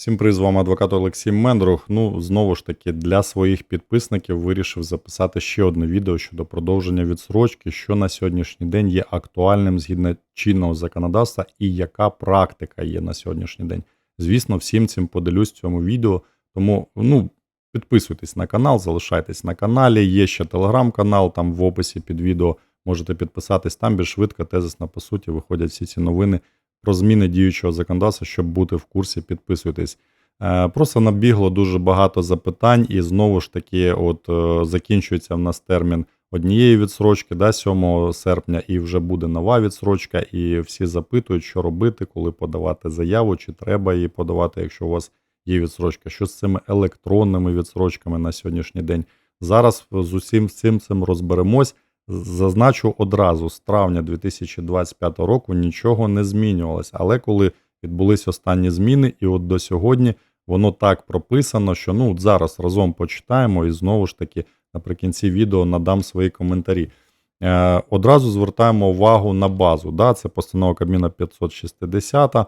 Всім привіт, з адвокат Олексій Мендрух. Ну, знову ж таки, для своїх підписників вирішив записати ще одне відео щодо продовження відсрочки, що на сьогоднішній день є актуальним згідно чинного законодавства і яка практика є на сьогоднішній день. Звісно, всім цим поділюсь в цьому відео. Тому ну, підписуйтесь на канал, залишайтесь на каналі. Є ще телеграм-канал, там в описі під відео можете підписатись. Там більш швидко, тезисно, по суті, виходять всі ці новини про зміни діючого законодавства, щоб бути в курсі, підписуйтесь. Е, Просто набігло дуже багато запитань, і знову ж таки, от е, закінчується в нас термін однієї відсрочки, да, 7 серпня, і вже буде нова відсрочка, і всі запитують, що робити, коли подавати заяву, чи треба її подавати, якщо у вас є відсрочка. Що з цими електронними відсрочками на сьогоднішній день? Зараз з усім цим цим розберемось. Зазначу одразу, з травня 2025 року нічого не змінювалося. Але коли відбулись останні зміни, і от до сьогодні воно так прописано, що ну от зараз разом почитаємо і знову ж таки наприкінці відео надам свої коментарі. Е, одразу звертаємо увагу на базу. Да? Це постанова Кабміна 560, е,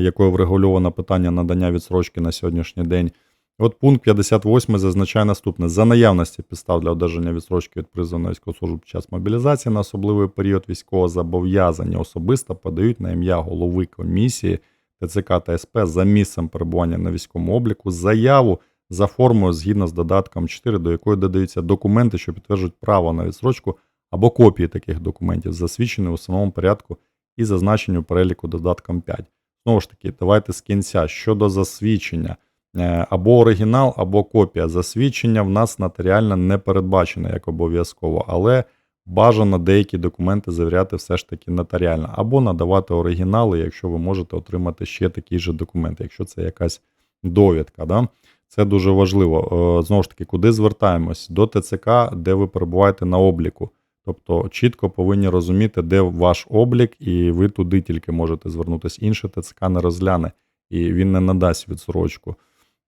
якою врегульовано питання надання відсрочки на сьогоднішній день. От пункт 58 зазначає наступне: за наявності підстав для одержання відсрочки від призову на військову службу під час мобілізації на особливий період військового зобов'язання особисто подають на ім'я голови комісії ТЦК та СП за місцем перебування на військовому обліку заяву за формою згідно з додатком 4, до якої додаються документи, що підтверджують право на відсрочку або копії таких документів, засвідчені у самому порядку і зазначені у переліку додатком 5. Знову ж таки, давайте з кінця щодо засвідчення. Е, або оригінал, або копія засвідчення в нас нотаріально не передбачено як обов'язково, але бажано деякі документи завіряти все ж таки нотаріально, або надавати оригінали, якщо ви можете отримати ще такий же документ, якщо це якась довідка. Да? Це дуже важливо. Е, Знову ж таки, куди звертаємось? До ТЦК, де ви перебуваєте на обліку. Тобто чітко повинні розуміти, де ваш облік, і ви туди тільки можете звернутися. Інше ТЦК не розгляне, і він не надасть відсрочку.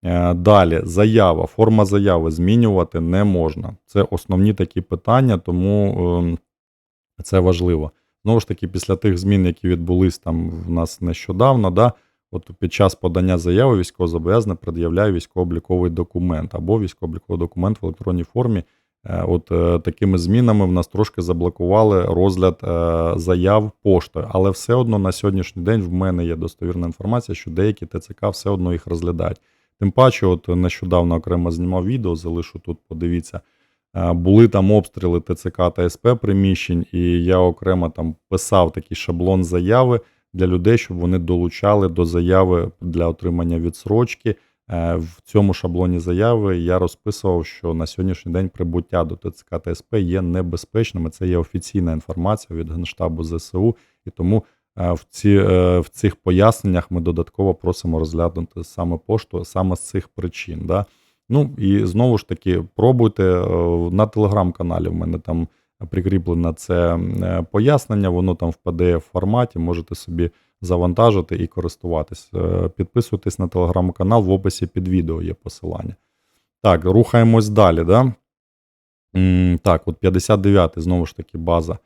Е, Далі, заява, форма заяви змінювати не можна. Це основні такі питання, тому ем, це важливо. Знову ж таки, після тих змін, які відбулись там в нас нещодавно, да, от під час подання заяви військовозобов'язаний пред'являє військово-обліковий документ або військово-обліковий документ в електронній формі. Е, От е, такими змінами в нас трошки заблокували розгляд заяв поштою, але все одно на сьогоднішній день в мене є достовірна інформація, що деякі ТЦК все одно їх розглядають. Тим паче, от нещодавно окремо знімав відео, залишу тут, подивіться. Е, Були там обстріли ТЦК та СП приміщень, і я окремо там писав такий шаблон заяви для людей, щоб вони долучали до заяви для отримання відсрочки. Е, В цьому шаблоні заяви я розписував, що на сьогоднішній день прибуття до ТЦК та СП є небезпечними. Це є офіційна інформація від Генштабу ЗСУ, і тому В ці, е, в цих поясненнях ми додатково просимо розглянути саме пошту, саме з цих причин. Да? Ну і знову ж таки, пробуйте е, на телеграм-каналі. В мене там прикріплено це пояснення, воно там в pdf форматі, можете собі завантажити і користуватись. Підписуйтесь на телеграм-канал, в описі під відео є посилання. Так, рухаємось далі. Да? Так, от 59 знову ж таки, база.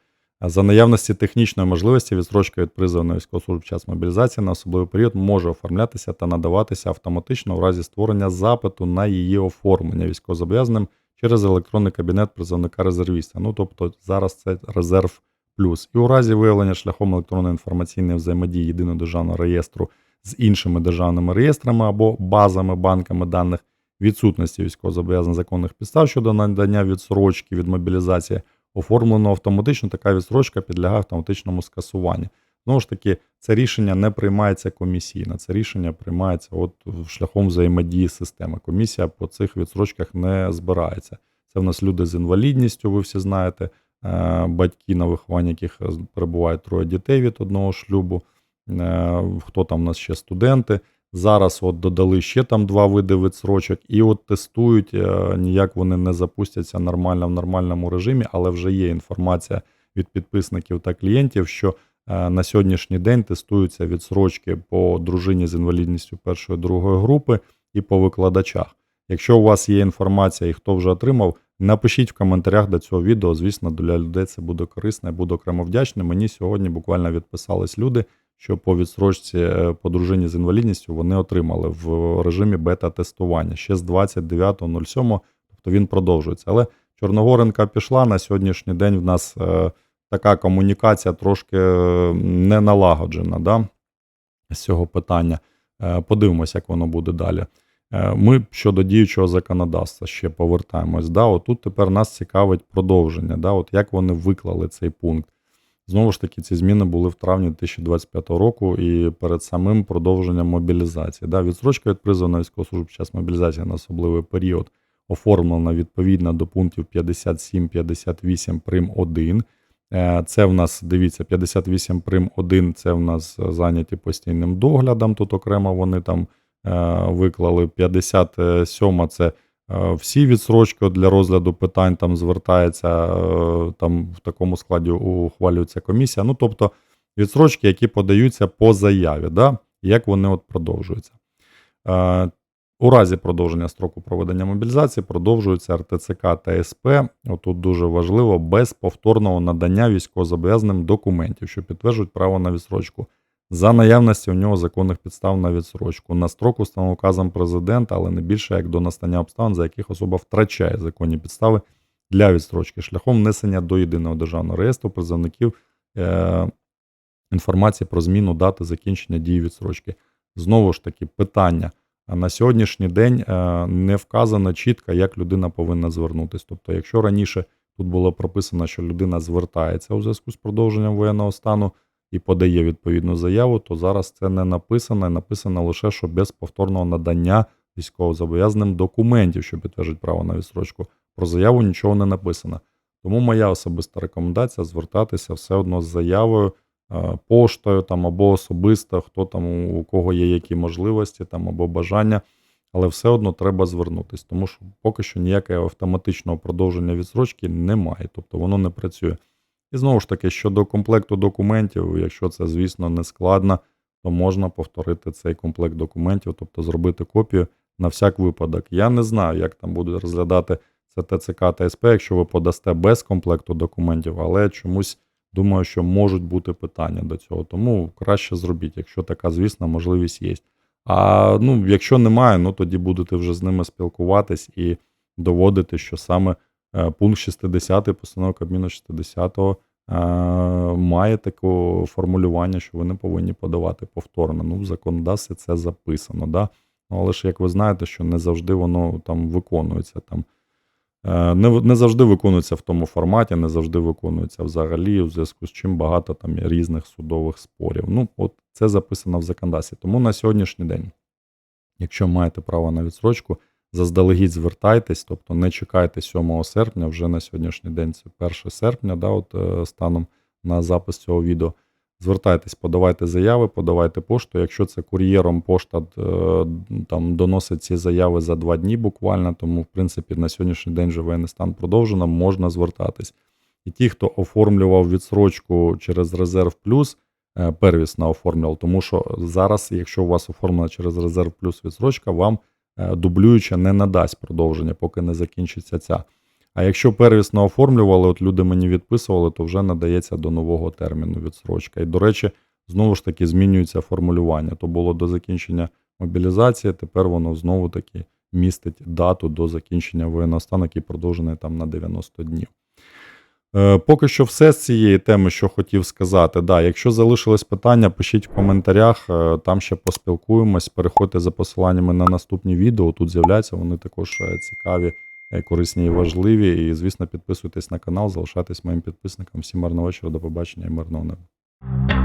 За наявності технічної можливості відстрочка від призову на військову час мобілізації на особливий період може оформлятися та надаватися автоматично в разі створення запиту на її оформлення військовозобов'язаним через електронний кабінет призовника резервіста. Ну тобто зараз це резерв плюс. І у разі виявлення шляхом електронної інформаційної взаємодії єдиного державного реєстру з іншими державними реєстрами або базами банками даних відсутності військовозобов'язаних законних підстав щодо надання відсрочки від мобілізації оформлено автоматично, така відстрочка підлягає автоматичному скасуванню. Знову ж таки, це рішення не приймається комісійно, це рішення приймається от шляхом взаємодії системи. Комісія по цих відстрочках не збирається. Це в нас люди з інвалідністю, ви всі знаєте, е, батьки, на вихованні яких перебувають троє дітей від одного шлюбу. Е, хто там у нас ще студенти? Зараз от додали ще там два види відсрочок, і от тестують, е, ніяк вони не запустяться нормально в нормальному режимі, але вже є інформація від підписників та клієнтів, що е, на сьогоднішній день тестуються відсрочки по дружині з інвалідністю першої другої групи і по викладачах. Якщо у вас є інформація і хто вже отримав, напишіть в коментарях до цього відео. Звісно, для людей це буде корисно, я буду окремо вдячний. Мені сьогодні буквально відписались люди що по відсрочці е, по дружині з інвалідністю вони отримали в режимі бета-тестування ще з 29.07, тобто він продовжується. Але Чорногоренка пішла на сьогоднішній день. В нас е, така комунікація трошки е, не налагоджена да, з цього питання. Подивимося, як воно буде далі. Ми щодо діючого законодавства ще повертаємось. Да, отут тепер нас цікавить продовження. Да, от як вони виклали цей пункт. Знову ж таки, ці зміни були в травні 2025 року і перед самим продовженням мобілізації. Да, відстрочка від призову на військову службу під час мобілізації на особливий період оформлена відповідно до пунктів 57-58 прим 1. Е, Це в нас, дивіться, 58 прим 1 це в нас зайняті постійним доглядом. Тут окремо вони там е, виклали. 57 це всі відсрочки для розгляду питань там звертається, е, там в такому складі ухвалюється комісія. Ну, тобто відсрочки, які подаються по заяві, да? як вони от продовжуються. Е, У разі продовження строку проведення мобілізації продовжується РТЦК та СП. Отут дуже важливо без повторного надання військовозобов'язаним документів, що підтверджують право на відсрочку. За наявності у нього законних підстав на відсрочку на строк установлений указом президента, але не більше як до настання обставин, за яких особа втрачає законні підстави для відстрочки шляхом внесення до єдиного державного реєстру призовників е- інформації про зміну дати закінчення дії відсрочки. Знову ж таки, питання. А На сьогоднішній день е, не вказано чітко, як людина повинна звернутися. Тобто, якщо раніше тут було прописано, що людина звертається у зв'язку з продовженням воєнного стану і подає відповідну заяву, то зараз це не написано. Написано лише, що без повторного надання військовозобов'язаним документів, що підтверджують право на відстрочку. Про заяву нічого не написано. Тому моя особиста рекомендація звертатися все одно з заявою е, поштою там або особисто, хто там у кого є які можливості там або бажання, але все одно треба звернутися, тому що поки що ніякого автоматичного продовження відсрочки немає, тобто воно не працює. І знову ж таки, щодо комплекту документів, якщо це, звісно, не складно, то можна повторити цей комплект документів, тобто зробити копію на всяк випадок. Я не знаю, як там буде розглядати це ТЦК та СП, якщо ви подасте без комплекту документів, але чомусь думаю, що можуть бути питання до цього. Тому краще зробіть, якщо така, звісно, можливість є. А ну, якщо немає, ну тоді будете вже з ними спілкуватись і доводити, що саме пункт 60 постанови Кабміну 60 е, має таке формулювання, що ви не повинні подавати повторно. Ну, в законодавстві це записано. Да? Ну, але ж як ви знаєте, що не завжди воно там виконується. Там, е, не, не завжди виконується в тому форматі, не завжди виконується взагалі, у зв'язку з чим багато там є різних судових спорів. Ну, от це записано в законодавстві. Тому на сьогоднішній день, якщо маєте право на відсрочку, заздалегідь звертайтесь, тобто не чекайте 7 серпня, вже на сьогоднішній день це 1 серпня, да, от, е, станом на запис цього відео. Звертайтесь, подавайте заяви, подавайте пошту. Якщо це кур'єром, пошта е, там доносить ці заяви за два дні буквально, тому в принципі на сьогоднішній день вже воєнний стан продовжено, можна звертатись. І ті, хто оформлював відсрочку через резерв плюс, е, первісно оформлював, тому що зараз, якщо у вас оформлена через резерв плюс відсрочка, вам дублююча не надасть продовження, поки не закінчиться ця. А якщо первісно оформлювали, от люди мені відписували, то вже надається до нового терміну відсрочка. І, до речі, знову ж таки змінюється формулювання. То було до закінчення мобілізації, тепер воно знову таки містить дату до закінчення воєнного стану, який продовжений там на 90 днів. Е, Поки що все з цієї теми, що хотів сказати. Да, якщо залишились питання, пишіть в коментарях, е, там ще поспілкуємось. Переходьте за посиланнями на наступні відео. Тут з'являються, вони також е, цікаві, корисні і важливі. І, звісно, підписуйтесь на канал, залишайтесь моїм підписником. Всім мирного вечора, до побачення і мирного неба.